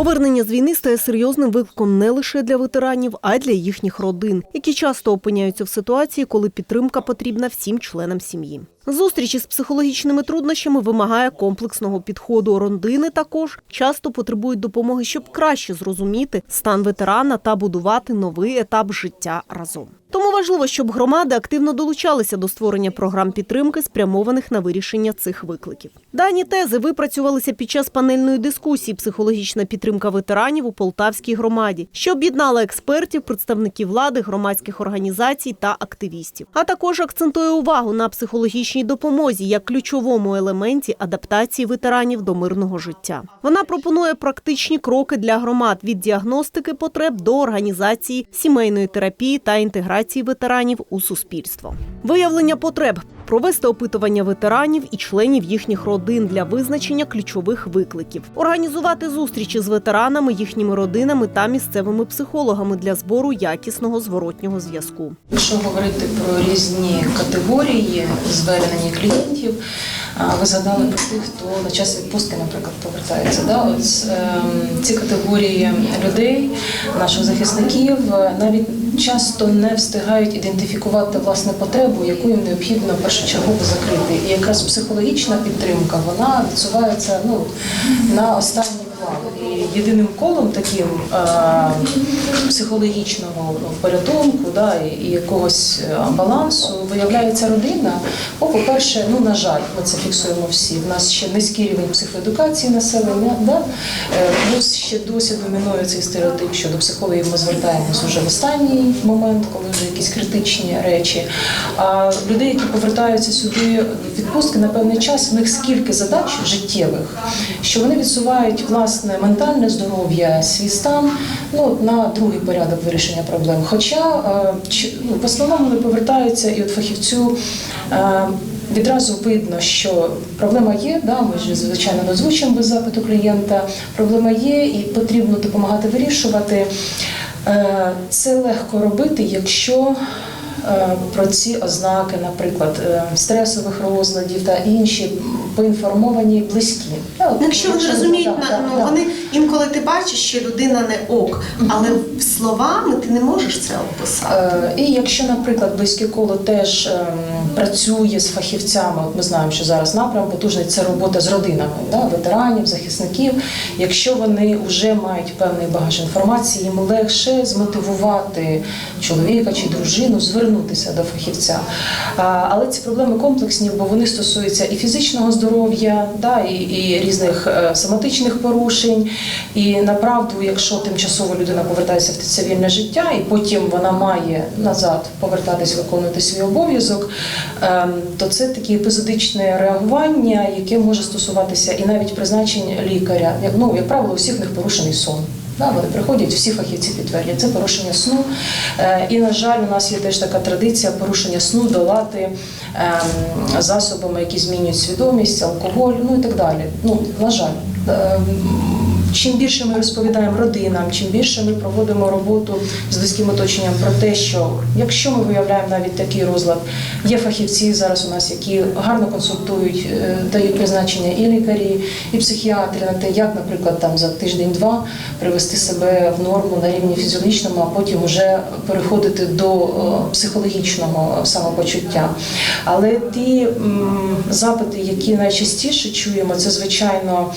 Повернення з війни стає серйозним викликом не лише для ветеранів, а й для їхніх родин, які часто опиняються в ситуації, коли підтримка потрібна всім членам сім'ї. Зустрічі з психологічними труднощами вимагає комплексного підходу. Родини також часто потребують допомоги, щоб краще зрозуміти стан ветерана та будувати новий етап життя разом. Тому важливо, щоб громади активно долучалися до створення програм підтримки, спрямованих на вирішення цих викликів. Дані тези випрацювалися під час панельної дискусії Психологічна підтримка ветеранів у Полтавській громаді, що об'єднала експертів, представників влади, громадських організацій та активістів. А також акцентує увагу на психологічній допомозі як ключовому елементі адаптації ветеранів до мирного життя. Вона пропонує практичні кроки для громад від діагностики потреб до організації сімейної терапії та інтеграції ветеранів у суспільство. Виявлення потреб. Провести опитування ветеранів і членів їхніх родин для визначення ключових викликів, організувати зустрічі з ветеранами, їхніми родинами та місцевими психологами для збору якісного зворотнього зв'язку. Якщо говорити про різні категорії звернення клієнтів, ви згадали про тих, хто на час відпустки, наприклад, повертається. Да? От, ем, ці категорії людей, наших захисників, е, навіть часто не встигають ідентифікувати власне потребу, яку їм необхідно першочергово закрити. І якраз психологічна підтримка вона відсувається ну, на останній. І єдиним колом таким е, психологічного порятунку да, і, якогось е, балансу виявляється родина. Бо, по-перше, ну на жаль, ми це фіксуємо всі. В нас ще низький рівень психоедукації населення, да? Е, плюс ще досі домінує цей стереотип, що до психологів ми звертаємось вже в останній момент, коли вже якісь критичні речі. А людей, які повертаються сюди відпустки на певний час, в них скільки задач життєвих, що вони відсувають власне ментальне здоров'я, свій стан ну, на другий порядок вирішення проблем. Хоча е, ну, в основному вони повертаються і от фахівцю. е, Відразу видно, що проблема є, да, ми ж звичайно не озвучуємо без запиту клієнта. Проблема є і потрібно допомагати вирішувати. Е, Це легко робити, якщо про ці ознаки, наприклад, е, стресових розладів та інші поінформовані близькі. Якщо вони розуміють, ну вони інколи ти бачиш, що людина не ок, але словами ти не можеш це описати. Е, І якщо, наприклад, близьке коло теж ем, працює з фахівцями, от ми знаємо, що зараз напрям потужний це робота з родинами да, ветеранів, захисників. Якщо вони вже мають певний багаж інформації, їм легше змотивувати чоловіка чи дружину звернутися до фахівця. А, Але ці проблеми комплексні, бо вони стосуються і фізичного здоров'я, да, і, і різних е, соматичних порушень. І направду, якщо тимчасово людина повертається в цивільне життя, і потім вона має назад повертатись, виконувати свій обов'язок, ем, то це таке епізодичне реагування, яке може стосуватися і навіть призначень лікаря. Ну, як правило, у всіх в них порушений сон. Вони приходять, всі фахівці підтвердять, це порушення сну. Е, І, на жаль, у нас є теж така традиція порушення сну долати ем, засобами, які змінюють свідомість, алкоголь, ну і так далі. Ну, на жаль. Чим більше ми розповідаємо родинам, чим більше ми проводимо роботу з близьким оточенням про те, що якщо ми виявляємо навіть такий розлад, є фахівці зараз у нас, які гарно консультують, е, дають призначення і лікарі, і психіатри на те, як, наприклад, там за тиждень-два привести себе в норму на рівні фізіологічному, а потім вже переходити до е, психологічного самопочуття. Але ті запити, які найчастіше чуємо, це звичайно.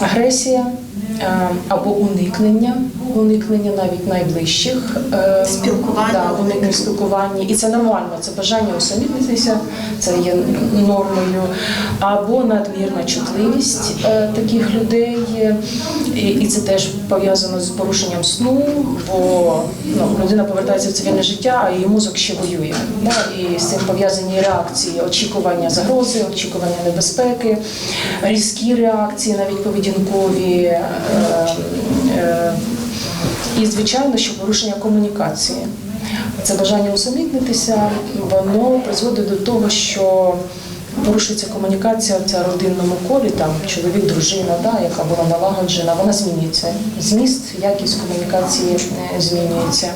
Агресія е, або уникнення, уникнення навіть найближчих е, Спілкування, да, уникнення спілкування, і це нормально. Це бажання усамітнитися, це є нормою, або надмірна чутливість е, таких людей, і, і це теж пов'язано з порушенням сну, бо ну, людина повертається в цивільне життя, а її мозок ще воює. Да? І з цим пов'язані реакції, очікування загрози, очікування небезпеки, різкі реакції, навіть поведінкові. Е, е, і, звичайно, що порушення комунікації. Це бажання усамітнитися, воно призводить до того, що порушується комунікація в ця родинному колі, там чоловік, дружина, да, яка була налагоджена, вона змінюється. Зміст, якість комунікації е, змінюється.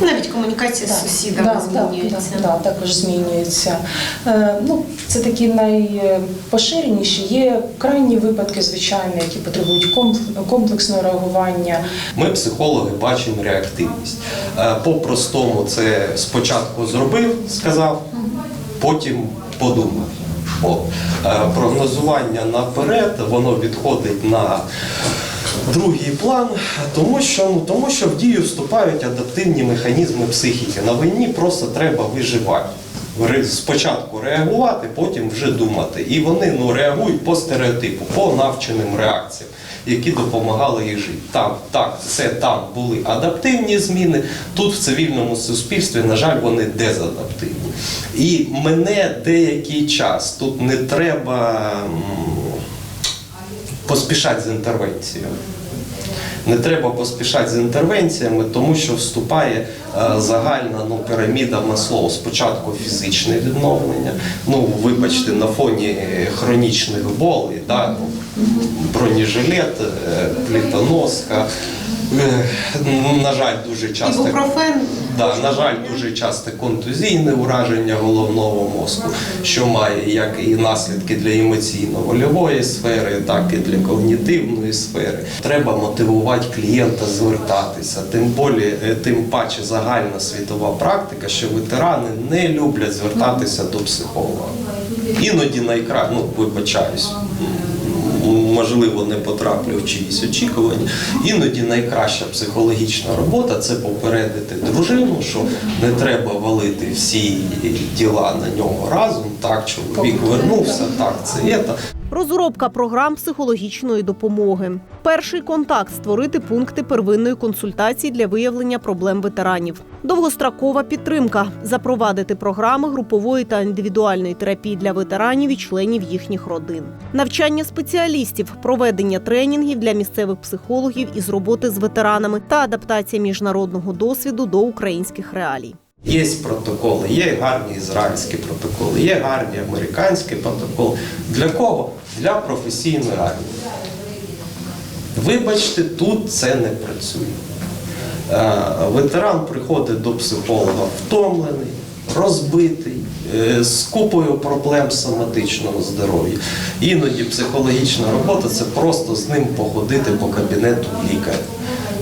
Навіть комунікація з сусідами Да, змінюється. Да, да, також змінюється. Е, ну, це такі найпоширеніші. Є крайні випадки, звичайно, які потребують комплексного реагування. Ми, психологи, бачимо реактивність. Е, По-простому, це спочатку зробив, сказав, потім подумав. От. Е, Прогнозування наперед, воно відходить на другий план, тому що, ну, тому що в дію вступають адаптивні механізми психіки. На війні просто треба виживати. Спочатку реагувати, потім вже думати. І вони ну, реагують по стереотипу, по навченим реакціям, які допомагали їй жити. Там, так, це там були адаптивні зміни. Тут в цивільному суспільстві, на жаль, вони дезадаптивні. І мене деякий час тут не треба поспішати з інтервенцією. Не треба поспішати з інтервенціями, тому що вступає е, загальна ну, піраміда Маслоу. Спочатку фізичне відновлення. Ну, вибачте, на фоні хронічних болей, да, бронежилет, е, плітоноска. Е, На жаль, дуже часто. Ібупрофен Да, на жаль, дуже часто контузійне ураження головного мозку, що має як і наслідки для емоційно-вольової сфери, так і для когнітивної сфери. Треба мотивувати клієнта звертатися. Тим болі, е, тим паче загальна світова практика, що ветерани не люблять звертатися до психолога. Іноді найкраще, ну вибачаюсь. Можливо, не потраплю в чиїсь очікування. Іноді найкраща психологічна робота це попередити дружину, що не треба валити всі діла на нього разом. Так, чоловік вернувся, так, це є. Розробка програм психологічної допомоги. Перший контакт створити пункти первинної консультації для виявлення проблем ветеранів. Довгострокова підтримка запровадити програми групової та індивідуальної терапії для ветеранів і членів їхніх родин. Навчання спеціалістів, проведення тренінгів для місцевих психологів із роботи з ветеранами та адаптація міжнародного досвіду до українських реалій. Є протоколи, є гарні ізраїльські протоколи, є гарні американські протоколи. Для кого? Для професійної армії. Вибачте, тут це не працює. Е, Ветеран приходить до психолога втомлений, розбитий, е, з купою проблем соматичного здоров'я. Іноді психологічна робота це просто з ним походити по кабінету лікаря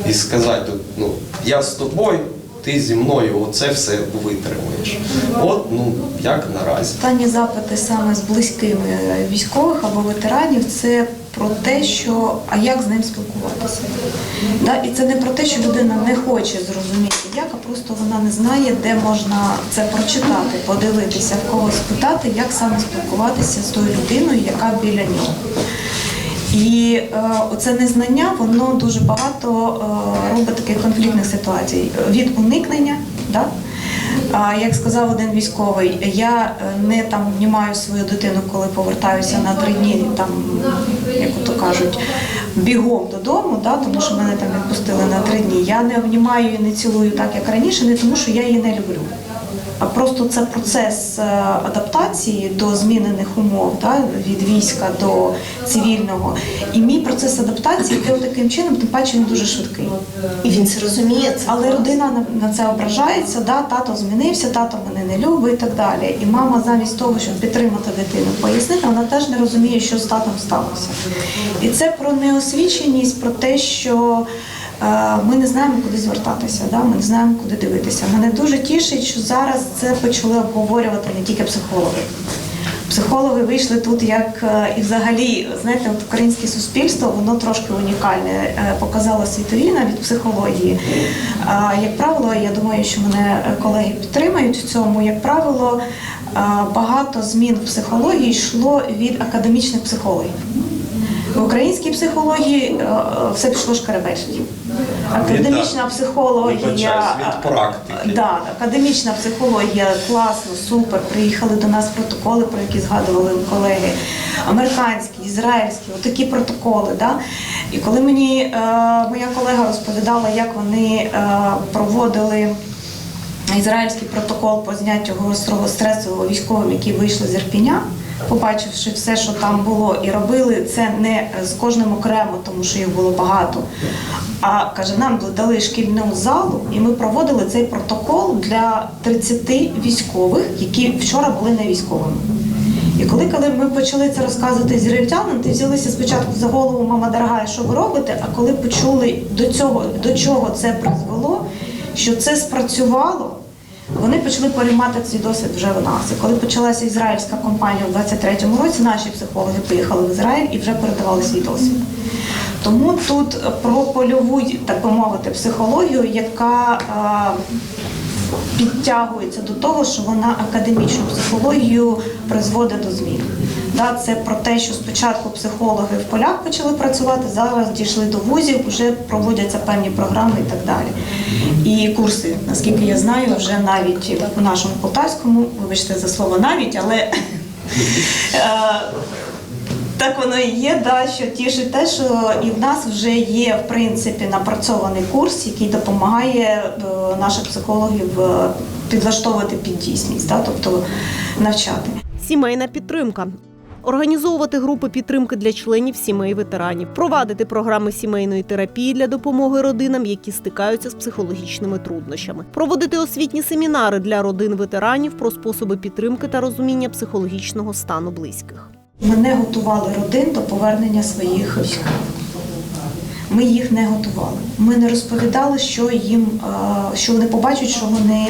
і сказати, ну, я з тобою, ти зі мною оце все витримаєш. От, ну, як наразі. Останні запити саме з близькими військових або ветеранів це про те, що а як з ним спілкуватися. Да? І це не про те, що людина не хоче зрозуміти, як, а просто вона не знає, де можна це прочитати, подивитися, в кого спитати, як саме спілкуватися з тою людиною, яка біля нього. І е, оце незнання, воно дуже багато е, робить таких конфліктних ситуацій від уникнення. Да? А як сказав один військовий, я е, не там обнімаю свою дитину, коли повертаюся на три дні, там, як ото кажуть, бігом додому, да, тому що мене там відпустили на три дні. Я не обнімаю і не цілую так, як раніше, не тому що я її не люблю. А просто це процес е, адаптації до змінених умов, да, від війська до цивільного. І мій процес адаптації йде таким чином, тим паче він дуже швидкий. і він це розуміє. Це Але родина на- це ображається, да, тато змінився, тато мене не любить і так далі. І мама замість того, щоб підтримати дитину, пояснити, вона теж не розуміє, що з татом сталося. І це про неосвіченість, про те, що ми не знаємо, куди звертатися, да? ми не знаємо, куди дивитися. Мене дуже тішить, що зараз це почали обговорювати не тільки психологи. Психологи вийшли тут як е, і взагалі, знаєте, от українське суспільство воно трошки унікальне, е, показало світові навіть психології. Як правило, я думаю, що мене е, колеги підтримають в цьому. Як правило, е, багато змін в психології йшло від академічних психологів. В українській психології е, е, все пішло шкаребельськи. Академічна психологія. Від практики. Да, академічна психологія класно, супер. Приїхали до нас протоколи, про які згадували колеги. Американські, ізраїльські, отакі протоколи. Да? І коли мені е, моя колега розповідала, як вони е, проводили. Ізраїльський протокол по зняттю гострого стресу військовим, які вийшли з Ірпіня, побачивши все, що там було, і робили це не з кожним окремо, тому що їх було багато. А каже, нам дали шкільну залу, і ми проводили цей протокол для 30 військових, які вчора були не військовими. І коли, коли ми почали це розказувати з рівтянам, то взялися спочатку за голову мама дорога, що ви робите? А коли почули до цього, до чого це призвело, що це спрацювало, вони почали переймати цей досвід вже в нас. І коли почалася ізраїльська кампанія у 23-му році, наші психологи поїхали в Ізраїль і вже передавали свій досвід. Тому тут про польову, так би мовити, психологію, яка підтягується до того, що вона академічну психологію призводить до змін. Да, це про те, що спочатку психологи в полях почали працювати, зараз дійшли до вузів, вже проводяться певні програми і так далі. І курси, наскільки я знаю, вже навіть у нашому полтавському, вибачте за слово навіть, але е, так воно і є, да, що тішить те, що і в нас вже є в принципі напрацьований курс, який допомагає е, наших психологів е, підлаштовувати під дійсність, да, тобто навчати. Сімейна підтримка. Організовувати групи підтримки для членів сімей ветеранів, провадити програми сімейної терапії для допомоги родинам, які стикаються з психологічними труднощами, проводити освітні семінари для родин ветеранів про способи підтримки та розуміння психологічного стану близьких. Ми не готували родин до повернення своїх військових. Ми їх не готували. Ми не розповідали, що їм, що вони побачать, що вони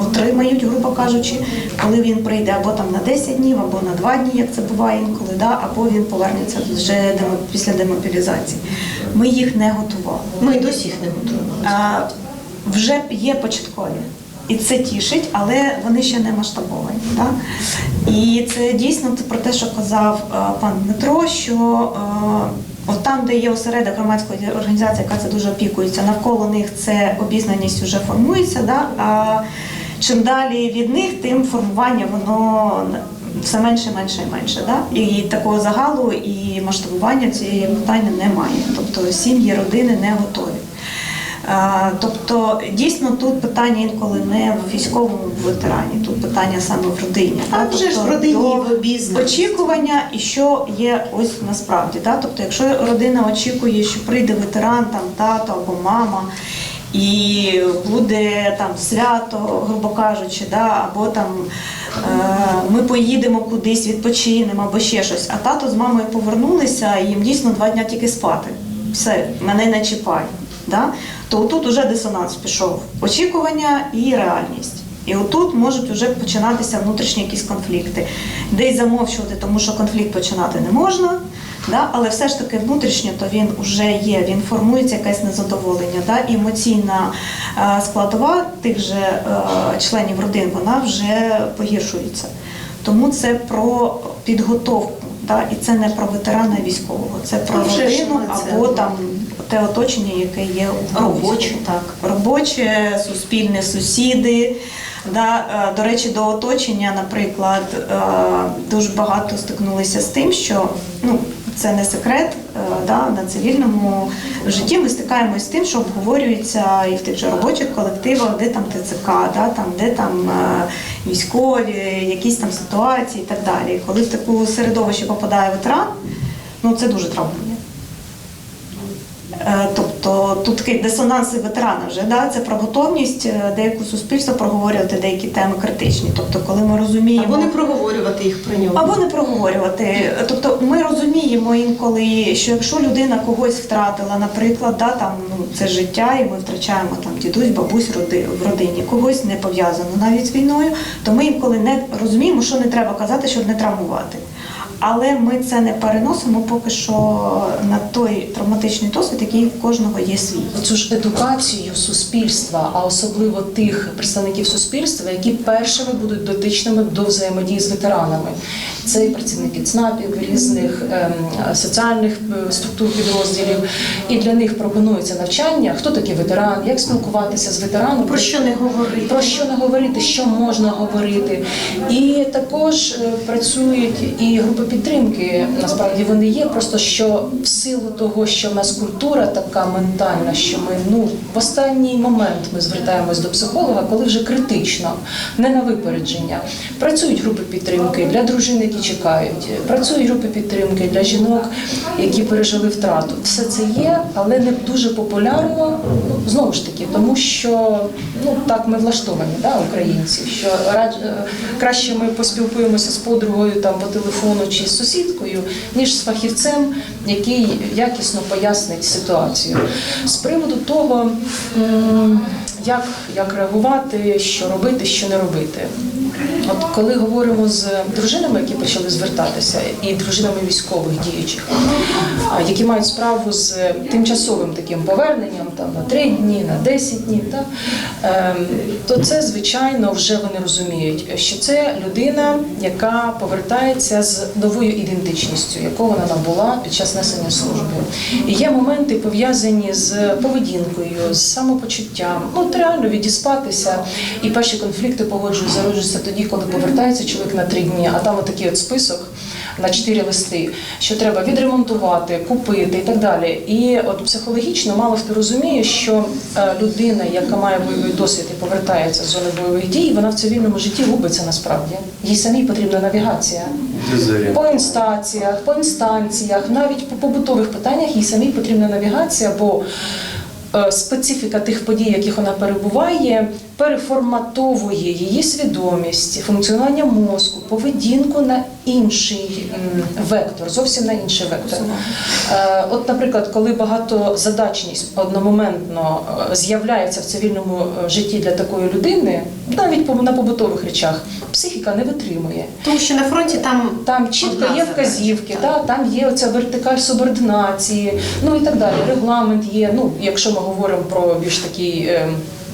отримають, грубо кажучи, коли він прийде або там на 10 днів, або на 2 дні, як це буває інколи, да, або він повернеться вже демо- після демобілізації. Ми їх не готували. Ми й досі їх не готуємо. А, вже є початкові. І це тішить, але вони ще не масштабовані. Так? І це дійсно про те, що казав пан Дмитро, що от там, де є осередок громадської організації, яка це дуже опікується, навколо них це обізнаність вже формується. Да? А чим далі від них, тим формування воно все менше, менше і менше. Да? І такого загалу і масштабування цієї питання немає. Тобто сім'ї, родини не готові. Тобто дійсно тут питання інколи не в військовому ветерані, тут питання саме в родині. А вже ж в тобто родині, обізнаності. очікування і що є ось насправді. Да? Тобто, якщо родина очікує, що прийде ветеран, там тато або мама. І буде там свято, грубо кажучи, да, або там е, ми поїдемо кудись, відпочинемо, або ще щось. А тато з мамою повернулися, і їм дійсно два дня тільки спати. Все, мене не чіпай. Да? То тут уже дисонанс пішов. Очікування і реальність. І отут можуть вже починатися внутрішні якісь конфлікти. Десь замовчувати, тому що конфлікт починати не можна. Да? Але все ж таки внутрішньо то він вже є, він формується якесь незадоволення. Да? І емоційна е, складова тих же е, членів родин вона вже погіршується. Тому це про підготовку. Да? І це не про ветерана військового, це про родину це або там те оточення, яке є у Робоче, так. робоче, суспільне, сусіди. Да, е, до речі, до оточення, наприклад, дуже багато стикнулися з тим, що ну це не секрет. е, Да, на цивільному житті ми стикаємося з тим, що обговорюється і в тих же робочих колективах, де там ТЦК, да, там, де там е, військові, якісь там ситуації і так далі. Коли в таку середовище попадає ветеран, ну це дуже травмує. Тобто тут такий дисонанс і ветерана вже да? це про готовність е, деяку суспільства проговорювати деякі теми критичні. Тобто, коли ми розуміємо Або не проговорювати їх про нього. або не проговорювати. Тобто ми розуміємо інколи, що якщо людина когось втратила, наприклад, да, там ну це життя, і ми втрачаємо там дідусь, бабусь роди в родині, когось не пов'язано навіть з війною, то ми інколи не розуміємо, що не треба казати, щоб не травмувати. Але ми це не переносимо поки що на той травматичний досвід, який в кожного є свій. Цю ж едукацію суспільства, а особливо тих представників суспільства, які першими будуть дотичними до взаємодії з ветеранами. Це і працівники ЦНАПів, різних ем, соціальних е, структур підрозділів. І для них пропонується навчання, хто такий ветеран, як спілкуватися з ветераном, Про що не говорити? про що не говорити, що можна говорити. І також е, працюють і групи підтримки насправді вони є. Просто що в силу того, що в нас культура така ментальна, що ми ну в останній момент ми звертаємось до психолога, коли вже критично, не на випередження. Працюють групи підтримки для дружин, які чекають, працюють групи підтримки для жінок, які пережили втрату. Все це є, але не дуже популярно знову ж таки, тому що ну так ми влаштовані, да, українці, що радж, е, краще ми поспілкуємося з подругою там по телефону чи з сусідкою, ніж з фахівцем, який якісно пояснить ситуацію. З приводу того, як, як реагувати, що робити, що не робити. От коли говоримо з дружинами, які почали звертатися, і дружинами військових діючих, які мають справу з тимчасовим таким поверненням там на 3 дні, на 10 днів, та, ем, то це звичайно вже вони розуміють, що це людина, яка повертається з новою ідентичністю, яку вона набула під час несення служби. І є моменти пов'язані з поведінкою, з самопочуттям. Ну, от реально відіспатися. І перші конфлікти погоджуюсь, зароджуються тоді, коли повертається чоловік на три дні, а там отакий от список. На чотири листи, що треба відремонтувати, купити і так далі. І от психологічно мало хто розуміє, що е, людина, яка має бойовий досвід і повертається з зони бойових дій, вона в цивільному житті губиться насправді. Їй самій потрібна навігація. По інстанціях, по інстанціях, навіть по побутових питаннях їй самій потрібна навігація, бо е, специфіка тих подій, в яких вона перебуває, переформатовує її свідомість, функціонування мозку, поведінку на інший вектор, зовсім на інший вектор. Е, От, наприклад, коли багатозадачність одномоментно е, з'являється в цивільному е, житті для такої людини, навіть на побутових речах, психіка не витримує. Тому що на фронті там Там чітко є вказівки, да, там є оця вертикаль субординації, ну і так далі. Регламент є. Ну, якщо ми говоримо про більш такі, е,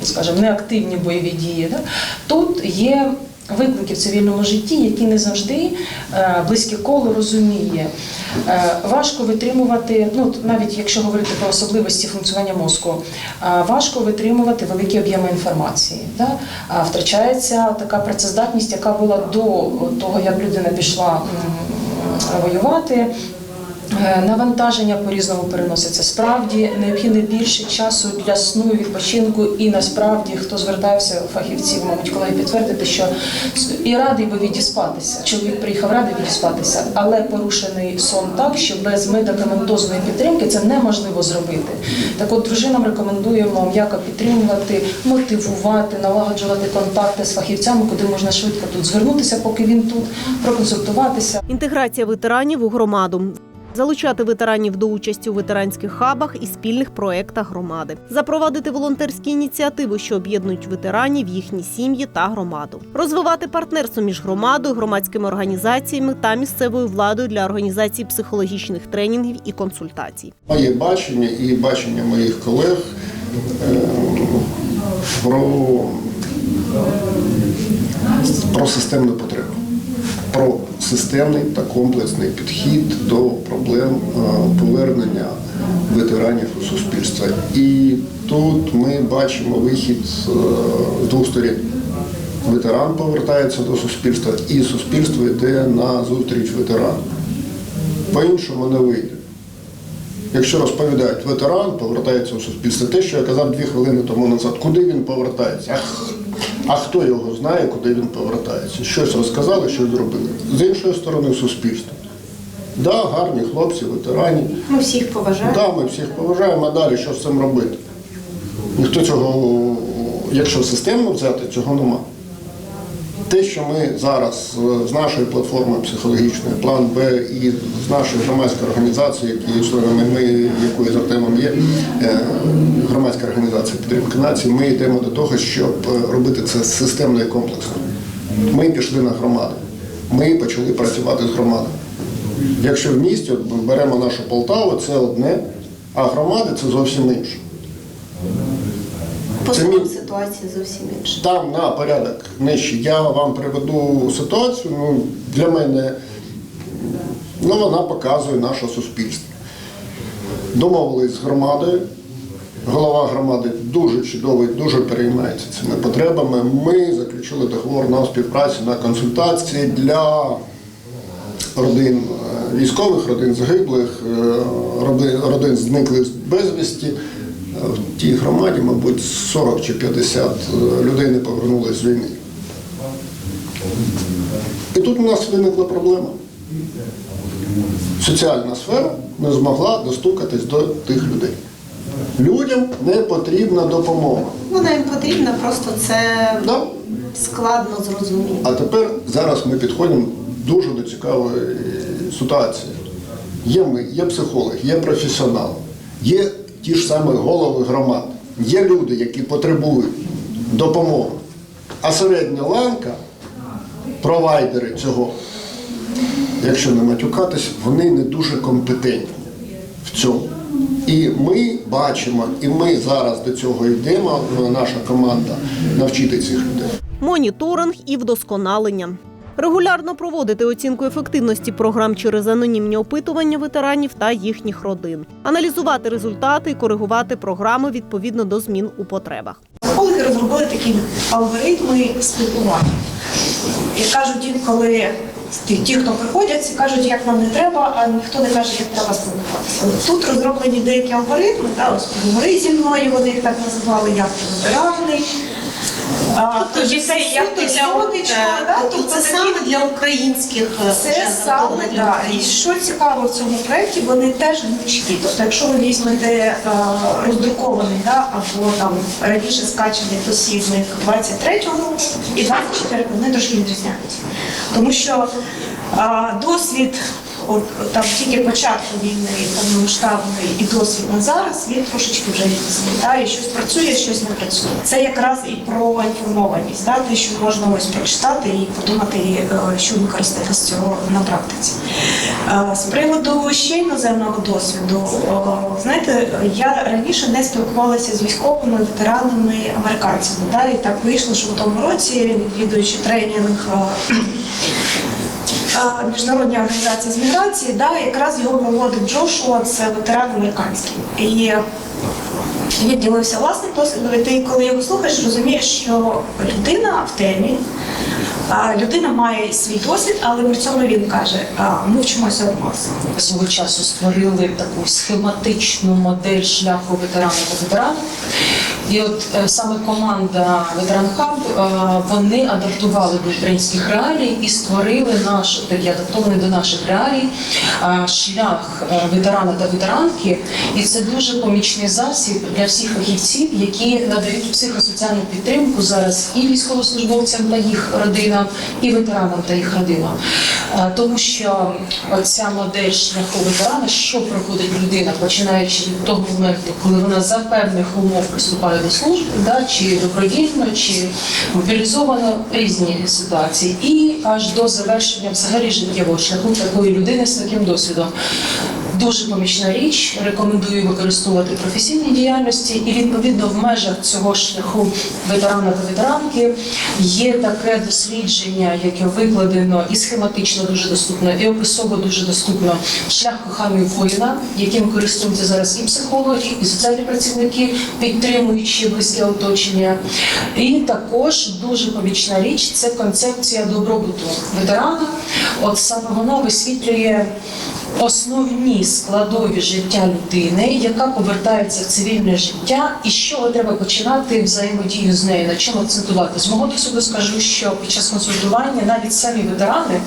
скажімо, неактивні бойові дії, да, тут є виклики в цивільному житті, які не завжди е, близьке коло розуміє. Е, важко витримувати, ну навіть якщо говорити про особливості функціонування мозку, е, важко витримувати великі об'єми інформації. Да? Втрачається така працездатність, яка була до того, як людина пішла воювати. Е, Навантаження по-різному переноситься. Справді необхідно більше часу для сну і відпочинку, і насправді хто звертався фахівців, мабуть, колеги підтвердити, що і радий би відіспатися. Чоловік приїхав радий відіспатися, але порушений сон так, що без медикаментозної підтримки це неможливо зробити. Так от дружинам рекомендуємо м'яко підтримувати, мотивувати, налагоджувати контакти з фахівцями, куди можна швидко тут звернутися, поки він тут, проконсультуватися. Інтеграція ветеранів у громаду. Залучати ветеранів до участі у ветеранських хабах і спільних проєктах громади, запровадити волонтерські ініціативи, що об'єднують ветеранів, їхні сім'ї та громаду, розвивати партнерство між громадою, громадськими організаціями та місцевою владою для організації психологічних тренінгів і консультацій. Моє бачення і бачення моїх колег е, про, про системну потребу, про системний та комплексний підхід до проблем е, повернення ветеранів у суспільство. І тут ми бачимо вихід е, з двох сторін. Ветеран повертається до суспільства, і суспільство йде на зустріч ветерану. По-іншому не вийде. Якщо розповідають, ветеран повертається у суспільство, те, що я казав дві хвилини тому назад, куди він повертається? Ах, а хто його знає, куди він повертається? Щось розказали, щось зробили. З іншої сторони, суспільство. Да, гарні хлопці, ветерані. Ми всіх поважаємо. Да, ми всіх поважаємо, а далі що з цим робити? Ніхто цього, якщо системно взяти, цього нема. Те, що ми зараз е, з нашої платформи психологічної, план Б і з нашої громадської організації, які членами ми, якої з Артемом є, е, громадська організація підтримки нації, ми йдемо до того, щоб е, робити це системно і комплексно. Ми пішли на громади. Ми почали працювати з громадами. Якщо в місті беремо нашу Полтаву, це одне, а громади це зовсім інше. По ситуація зовсім інша. Там на порядок нижче. Я вам приведу ситуацію. Ну, для мене ну, вона показує наше суспільство. Домовились з громадою. Голова громади дуже чудовий, дуже переймається цими потребами. Ми заключили договор на співпрацю на консультації для родин е, військових, родин загиблих, е, родин, родин зниклих безвісті. Е, В тій громаді, мабуть, 40 чи 50 людей не повернулися з війни. І тут у нас виникла проблема. Соціальна сфера не змогла достукатись до тих людей. Людям не потрібна допомога. Вона їм потрібна, просто це Да? складно зрозуміти. А тепер зараз ми підходимо дуже до цікавої ситуації. Є ми, є психологи, є професіонали, є ті ж самі голови громад, є люди, які потребують допомоги. А середня ланка, провайдери цього, якщо не матюкатись, вони не дуже компетентні в цьому. І ми бачимо, і ми зараз до цього йдемо, наша команда, навчити цих людей. моніторинг і вдосконалення. Регулярно проводити оцінку ефективності програм через анонімні опитування ветеранів та їхніх родин, аналізувати результати і коригувати програми відповідно до змін у потребах. Психологи розробили такі алгоритми спілкування. І кажуть інколи ті, хто приходять, кажуть, як нам не треба, а ніхто не каже, як треба спілкуватися. Тут розроблені деякі алгоритми, да, ось поговори зі мною, вони їх так називали, як вибиральний. А, тоді це як сьогодничко, да, Тобто це саме для українських е, це саме да. І що цікаво в цьому проєкті, вони теж гнучкі. Тобто, якщо ви візьмете е, роздрукований, да, або там раніше скачаний посібник 23-го року і 24 вони трошки відрізняються. Тому що е, досвід там тільки початку війни повномасштабної і досвід на зараз, він трошечки вже різний. Щось працює, щось не працює. Це якраз і про інформованість, да? те, що можна ось прочитати і подумати, е, що використати з цього на практиці. Е, З приводу ще іноземного досвіду, знаєте, я раніше не спілкувалася з військовими ветеранами американцями. Да? І так вийшло, що в тому році, відвідуючи тренінг. Міжнародній організації з міграції, да, якраз його проводив Джошуа, це ветеран американський. І він ділився власним досвідом, і ти, коли його слухаєш, розумієш, що людина в темі, людина має свій досвід, але при цьому він каже, ми вчимося від вас. свого часу створили таку схематичну модель шляху ветерана та ветерана. І от е, саме команда Ветеран Хаб е, вони адаптували до українських реалій і створили наш такий адаптований до наших реалій е, шлях ветерана та ветеранки. І це дуже помічний засіб для всіх фахівців, які надають психосоціальну підтримку зараз і військовослужбовцям та їх родинам, і ветеранам та їх родинам. Тому що ця модель шляху ветерана, що проходить людина, починаючи від того моменту, коли вона за певних умов приступає до служби, да, чи добровільно, чи мобілізовано різні ситуації, і аж до завершення взагалі життєвого шляху такої людини з таким досвідом. Дуже помічна річ, рекомендую використовувати в професійній діяльності, і відповідно в межах цього шляху ветерана та ветеранки є таке дослідження, яке викладено і схематично дуже доступно, і описово дуже доступно шлях коханої воїна, яким користуються зараз і психологи, і соціальні працівники, підтримуючи близьке оточення. І також дуже помічна річ це концепція добробуту ветерана. От саме вона висвітлює основні складові життя людини, яка повертається в цивільне життя, і з чого треба починати взаємодію з нею, на чому акцентувати. З мого досвіду скажу, що під час консультування навіть самі ветерани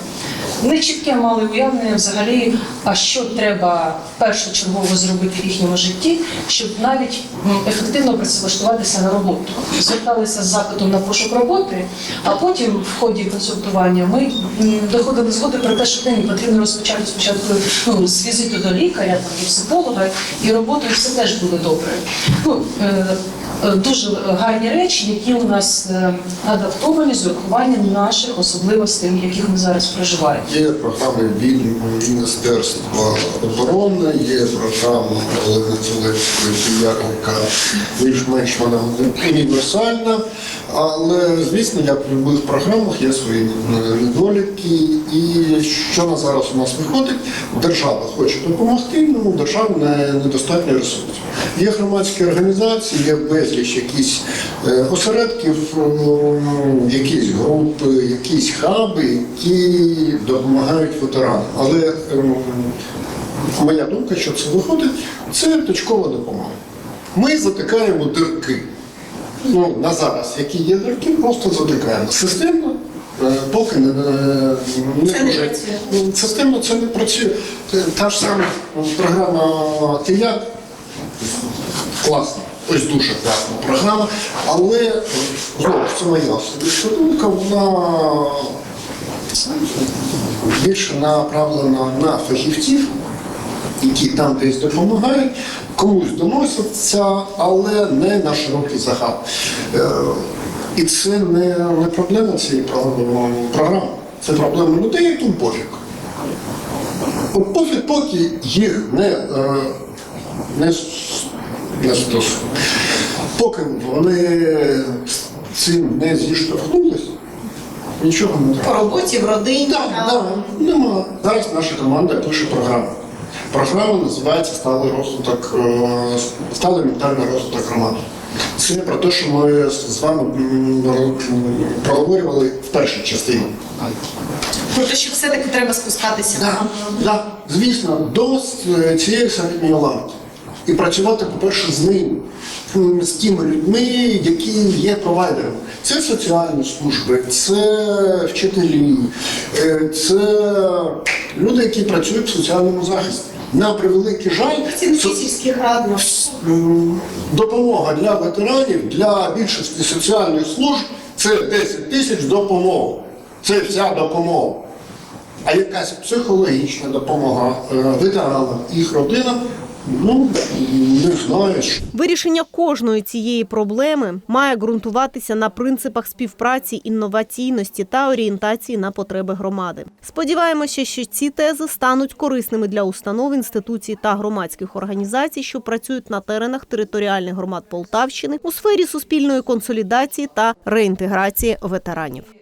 не чітке мали уявлення взагалі, а що треба першочергово зробити в їхньому житті, щоб навіть ефективно працевлаштуватися на роботу. Зверталися з запитом на пошук роботи, а потім в ході консультування ми доходили згоди про те, що день потрібно розпочати спочатку ну, з візиту до лікаря, там, і психолога, і роботу, і все теж буде добре. Ну, е, Дуже гарні речі, які у нас е, адаптовані з урахуванням наших особливостей, яких ми зараз проживаємо. Є програми від Міністерства оборони, є програма Олега Зеленського яка більш-менш вона універсальна. Але, звісно, як в будь-яких програмах є свої е, недоліки. І що на зараз у нас виходить? Держава хоче допомогти, але у держави не- недостатньо ресурсів. Є громадські організації, є безліч якісь е, осередків, м, якісь групи, якісь хаби, які допомагають ветеранам. Але ем, моя думка, що це виходить, це точкова допомога. Ми затикаємо дирки. Ну, на зараз, які є дирки, просто затикаємо. Системно, е, поки не, не, Це не дуже- працює. Системно це не працює. Е, Та ж сама програма «Тияк» класна, ось дуже класна програма, але е, знову це моя особиста думка, вона більше направлена на фахівців, які там десь допомагають, комусь доносяться, але не на широкий загал. Е, І це не, не проблема цієї про- програми, це проблема людей, яким пофіг. От пофіг, поки їх не, е, не, не стосує. Поки вони з цим не зіштовхнулись, нічого не треба. По роботі, в родині. Так, та- так, нема. Зараз наша команда пише програму. Програма називається Сталий розвиток, е, сталий ментальний розвиток громади. Це про те, що ми з вами проговорювали в першій частині. Тобто, що все-таки треба спускатися. Так, так, звісно, до цієї середньої ланки. І працювати, по-перше, з ними, з тими людьми, які є провайдерами. Це соціальні служби, це вчителі, е, це люди, які працюють в соціальному захисті. На превеликий жаль, допомога для ветеранів, для більшості соціальних служб це 10 тисяч допомог. Це вся допомога. А якась психологічна допомога е, ветеранам, їх родинам, ну не знаю. що. Вирішення кожної цієї проблеми має ґрунтуватися на принципах співпраці, інноваційності та орієнтації на потреби громади. Сподіваємося, що ці тези стануть корисними для установ, інституцій та громадських організацій, що працюють на теренах територіальних громад Полтавщини у сфері суспільної консолідації та реінтеграції ветеранів.